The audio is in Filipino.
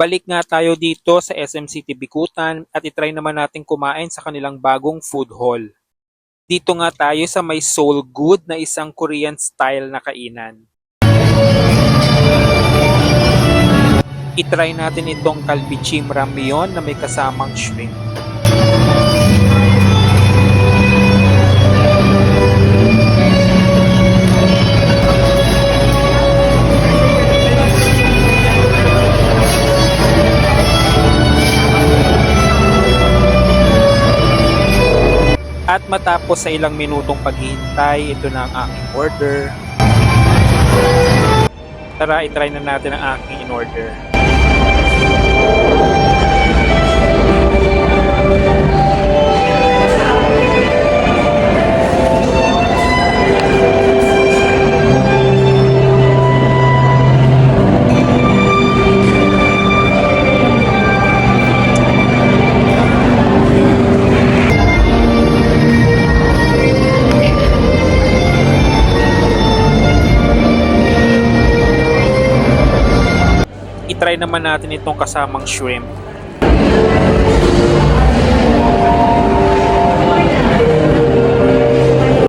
Balik nga tayo dito sa SM City Bikutan at itry naman natin kumain sa kanilang bagong food hall. Dito nga tayo sa may Soul Good na isang Korean style na kainan. Itry natin itong kalbichim ramyeon na may kasamang shrimp. At matapos sa ilang minutong paghihintay, ito na ang aking order. Tara, itry na natin ang aking in-order. Itry naman natin itong kasamang shrimp.